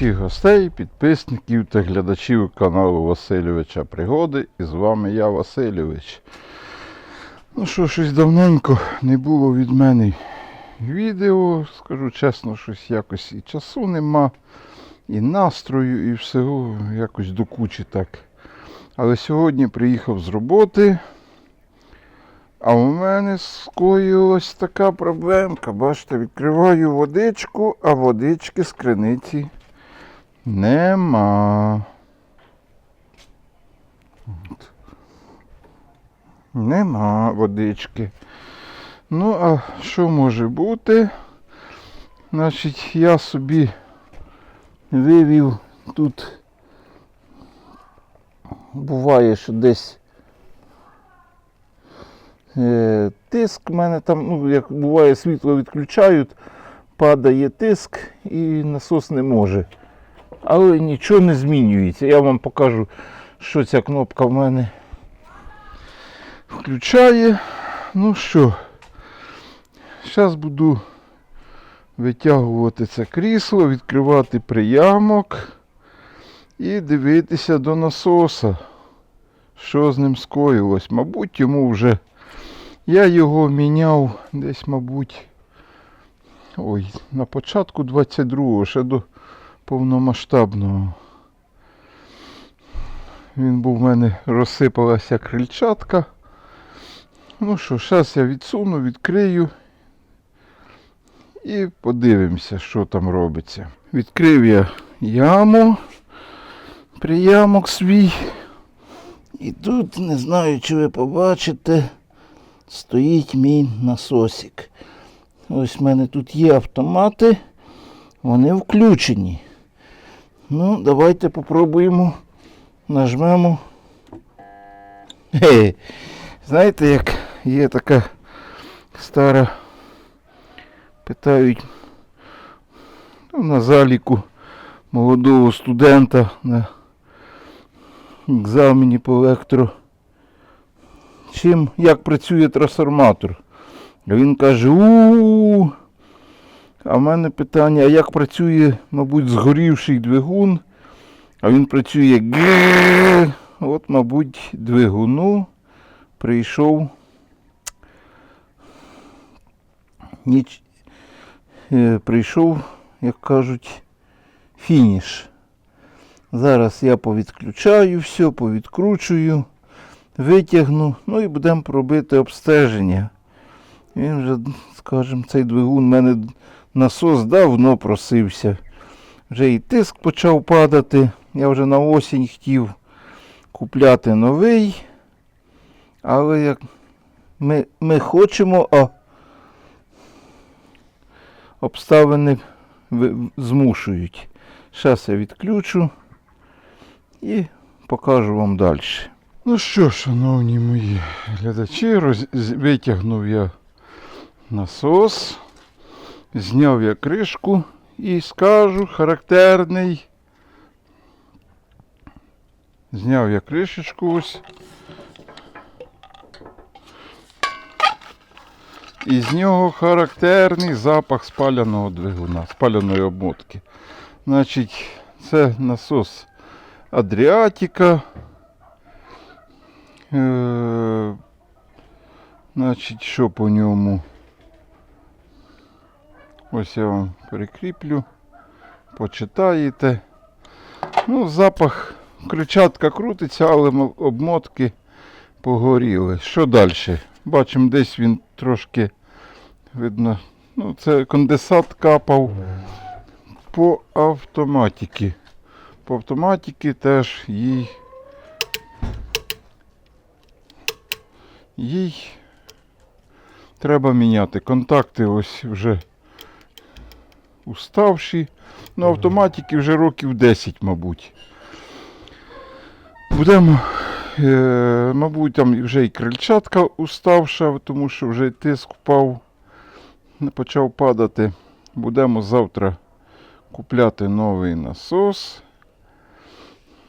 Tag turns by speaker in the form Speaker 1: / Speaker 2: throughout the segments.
Speaker 1: всіх гостей, підписників та глядачів каналу Васильовича Пригоди. І з вами я, Васильович. Ну що, щось давненько не було від мене відео. Скажу чесно, щось якось і часу нема, і настрою, і всього якось до кучі так. Але сьогодні приїхав з роботи. А у мене скоїлась така проблемка. Бачите, відкриваю водичку, а водички з криниці нема. Нема водички. Ну, а що може бути? Значить, я собі вивів тут. Буває, що десь Е, Тиск в мене там, ну, як буває, світло відключають, падає тиск і насос не може. Але нічого не змінюється. Я вам покажу, що ця кнопка в мене включає. Ну що, зараз буду витягувати це крісло, відкривати приямок і дивитися до насоса, що з ним скоїлось. Мабуть, йому вже. Я його міняв десь, мабуть, ой, на початку 22-го, ще до повномасштабного. Він був в мене розсипалася крильчатка. Ну що, зараз я відсуну, відкрию і подивимося, що там робиться. Відкрив я яму, приямок свій. І тут, не знаю, чи ви побачите, стоїть мій насосик. Ось в мене тут є автомати, вони включені. Ну, давайте попробуємо, нажмемо. Гей, знаєте, як є така стара, питають ну, на заліку молодого студента на екзамені по електро чим, як працює трансформатор. Він каже, у А в мене питання, а як працює, мабуть, згорівший двигун, а він працює. От, мабуть, двигуну прийшов ніч, прийшов, як кажуть, фініш. Зараз я повідключаю все, повідкручую витягну, ну і будемо робити обстеження. Він вже, скажімо, цей двигун в мене насос давно просився. Вже і тиск почав падати. Я вже на осінь хотів купляти новий. Але як ми, ми хочемо, а обставини змушують. Зараз я відключу і покажу вам далі. Ну що, шановні мої глядачі, роз... витягнув я насос, зняв я кришку і скажу характерний. Зняв я кришечку ось. І з нього характерний запах спаляного двигуна, спаляної обмотки. Значить, це насос Адріатіка. Е, значить, що по ньому? Ось я вам прикріплю. Почитаєте. Ну, запах, кричатка крутиться, але обмотки погоріли. Що далі? Бачимо, десь він трошки видно. Ну, це конденсат капав по автоматіки. По автоматіки теж їй їй треба міняти. Контакти ось вже уставші. Ну, автоматики вже років 10, мабуть. Будемо, е, мабуть, там вже і крильчатка уставша, тому що вже й тиск впав, почав падати. Будемо завтра купляти новий насос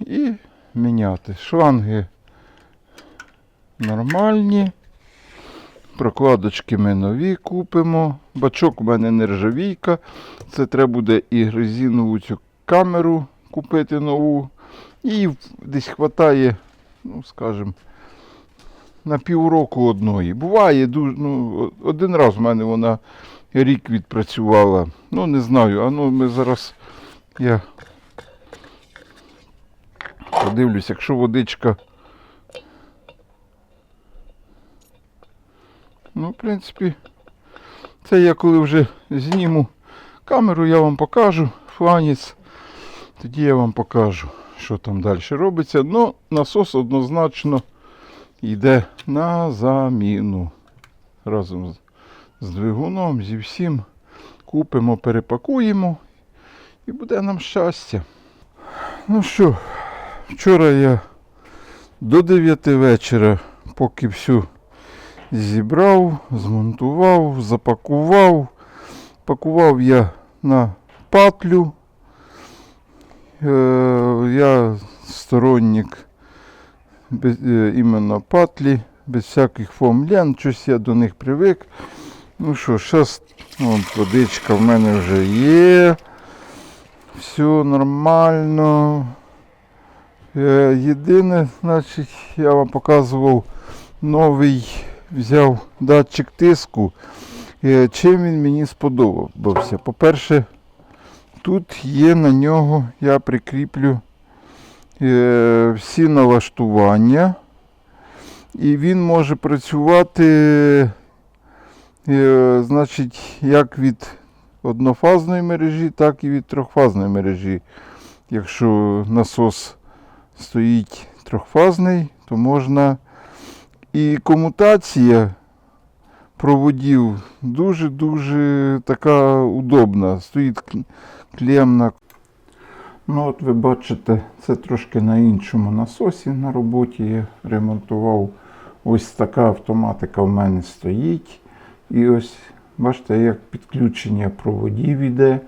Speaker 1: і міняти. Шланги нормальні. Прокладочки ми нові купимо. Бачок у мене нержавійка. Це треба буде і резинову цю камеру купити нову. І десь хватає, ну скажімо, на півроку одної. Буває дуже, ну, один раз в мене вона рік відпрацювала. Ну, не знаю, а ну ми зараз я подивлюсь, якщо водичка. Ну, в принципі, це я коли вже зніму камеру, я вам покажу фланець. Тоді я вам покажу, що там далі робиться. Ну, насос однозначно йде на заміну. Разом з, двигуном, зі всім. Купимо, перепакуємо і буде нам щастя. Ну що, вчора я до 9 вечора, поки всю зібрав, змонтував, запакував. Пакував я на патлю. Е, я сторонник е, іменно патлі, без всяких фомлян, щось я до них привик. Ну що, зараз водичка в мене вже є. Все нормально. Е, єдине, значить, я вам показував новий, взяв датчик тиску. Е, Чим він мені сподобався? По-перше, тут є на нього, я прикріплю е, всі налаштування, і він може працювати, е, значить, як від однофазної мережі, так і від трьохфазної мережі. Якщо насос стоїть трьохфазний, то можна і комутація проводів дуже-дуже така удобна. Стоїть клемна. Ну от ви бачите, це трошки на іншому насосі на роботі я ремонтував. Ось така автоматика в мене стоїть. І ось бачите, як підключення проводів іде.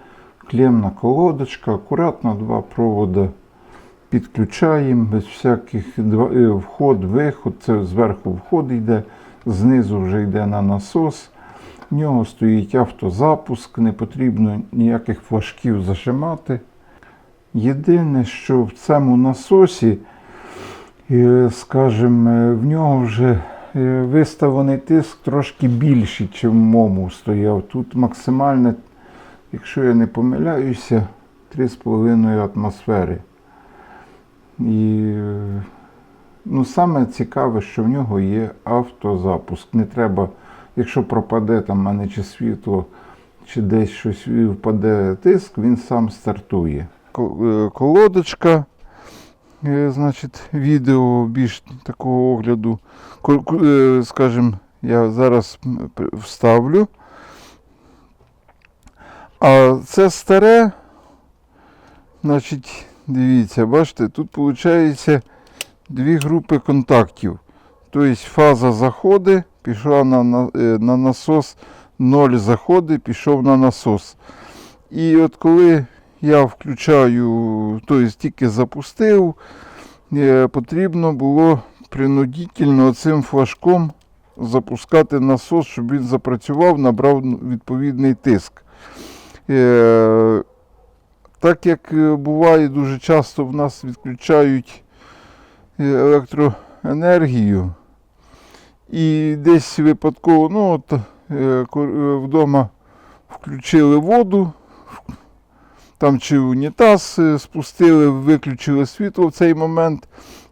Speaker 1: Клемна колодочка, акуратно два провода підключаємо без всяких е, вход, виход. Це зверху вход йде, знизу вже йде на насос. В нього стоїть автозапуск, не потрібно ніяких флажків зажимати. Єдине, що в цьому насосі, е, скажімо, в нього вже е, виставлений тиск трошки більший, ніж в моєму стояв. Тут максимальне, якщо я не помиляюся, 3,5 атмосфери. І ну, саме цікаве, що в нього є автозапуск. Не треба, якщо пропаде там мене чи світло, чи десь щось впаде тиск, він сам стартує. Е, Колодочка, е, значить, відео більш такого огляду. Е, Скажімо, я зараз вставлю. А це старе, значить, дивіться, бачите, тут виходить дві групи контактів. Тобто фаза заходи, пішла на, на, е, на насос, ноль заходи, пішов на насос. І от коли я включаю, тобто тільки запустив, е, потрібно було принудительно цим флажком запускати насос, щоб він запрацював, набрав відповідний тиск. Так як е, буває дуже часто в нас відключають е, електроенергію, і десь випадково, ну от е, вдома включили воду, там чи унітаз спустили, виключили світло в цей момент,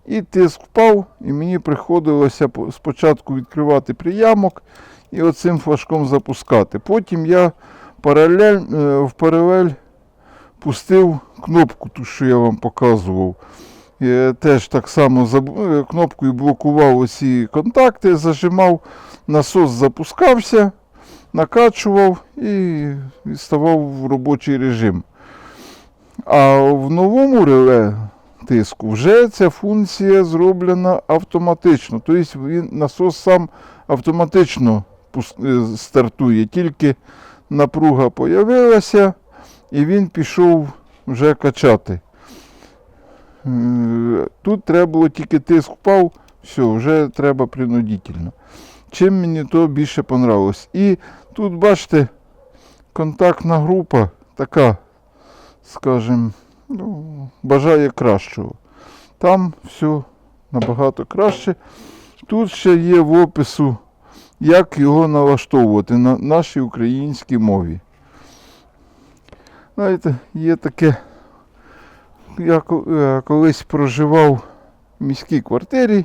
Speaker 1: і тиск впав, і мені приходилося спочатку відкривати приямок і оцим флажком запускати. Потім я паралель, в паралель пустив кнопку, ту, що я вам показував. Е, Теж так само е, кнопкою блокував усі контакти, зажимав, насос запускався, накачував і ставав в робочий режим. А в новому реле тиску вже ця функція зроблена автоматично. Тобто він, насос сам автоматично е, стартує. Тільки напруга появилася, і він пішов вже качати. Е, Тут треба було тільки тиск впав, все, вже треба принудительно. Чим мені то більше понравилось. І тут, бачите, контактна група така, скажімо, ну, бажає кращого. Там все набагато краще. Тут ще є в опису, як його налаштовувати на нашій українській мові. Знаєте, є таке. Я е, колись проживав в міській квартирі,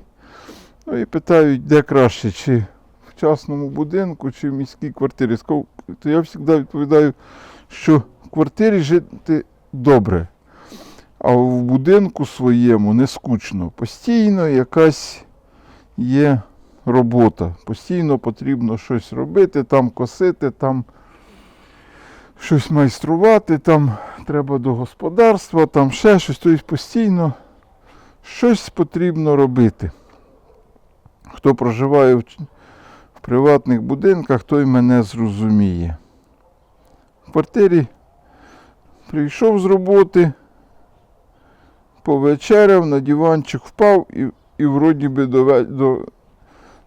Speaker 1: ну і питають, де краще, чи в частному будинку, чи в міській квартирі. То я завжди відповідаю, що в квартирі жити добре, а в будинку своєму не скучно. Постійно якась є робота. Постійно потрібно щось робити, там косити, там щось майструвати, там треба до господарства, там ще щось. Тобто постійно щось потрібно робити. Хто проживає в, приватних будинках, той мене зрозуміє. В квартирі прийшов з роботи, повечеряв, на диванчик впав і, і вроді би до, до,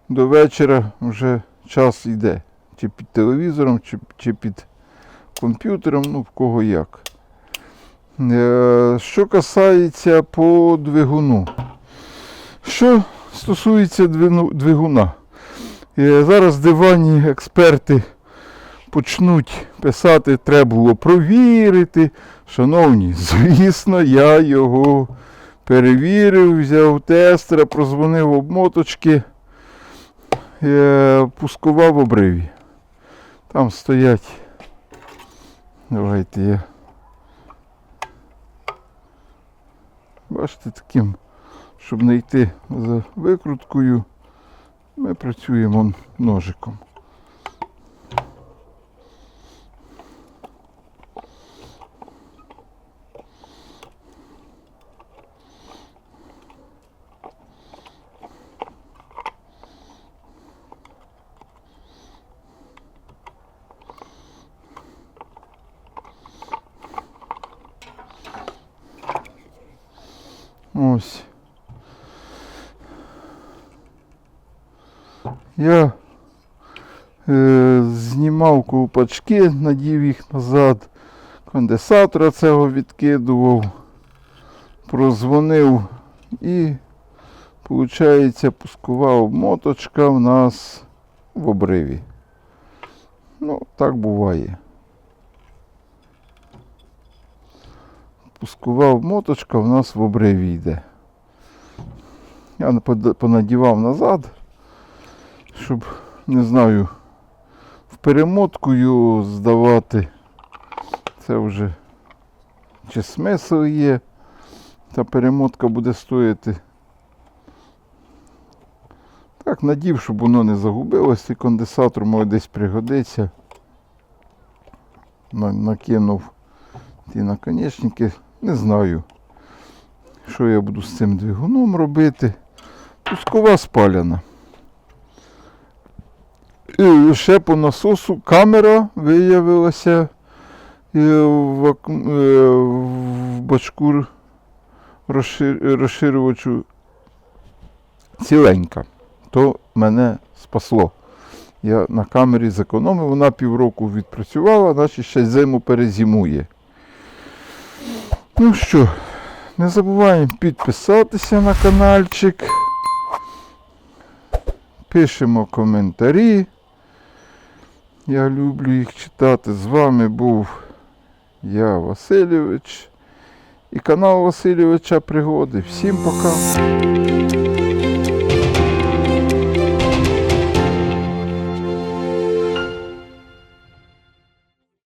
Speaker 1: до вечора вже час йде. Чи під телевізором, чи, чи під комп'ютером, ну в кого як. Е, Що касається по двигуну. Що стосується двигуна, е, зараз диванні експерти почнуть писати, треба було провірити. Шановні, звісно, я його перевірив, взяв тестера, прозвонив обмоточки, е, пускував обриві. Там стоять. Давайте я. Бачите, таким, щоб не йти за викруткою, ми працюємо ножиком. Ось. Я е, знімав ковпачки, надів їх назад, конденсатора цього відкидував, прозвонив і, виходить, пускова обмоточка в нас в обриві. Ну, так буває. Пускова моточка в нас в обриві йде. Я понадівав назад, щоб, не знаю, в перемотку його здавати. Це вже чи смисл є. Та перемотка буде стоїти. Так, надів, щоб воно не загубилось, і конденсатор може десь пригодиться. Накинув ті наконечники. Не знаю, що я буду з цим двигуном робити. Пускова спаляна. І ще по насосу камера виявилася е, в, е, в бачку розширювачу ціленька. То мене спасло. Я на камері зекономив, вона півроку відпрацювала, наче ще зиму перезимує. Ну що, не забуваємо підписатися на каналчик. Пишемо коментарі. Я люблю їх читати. З вами був я, Васильович. І канал Васильовича Пригоди. Всім пока!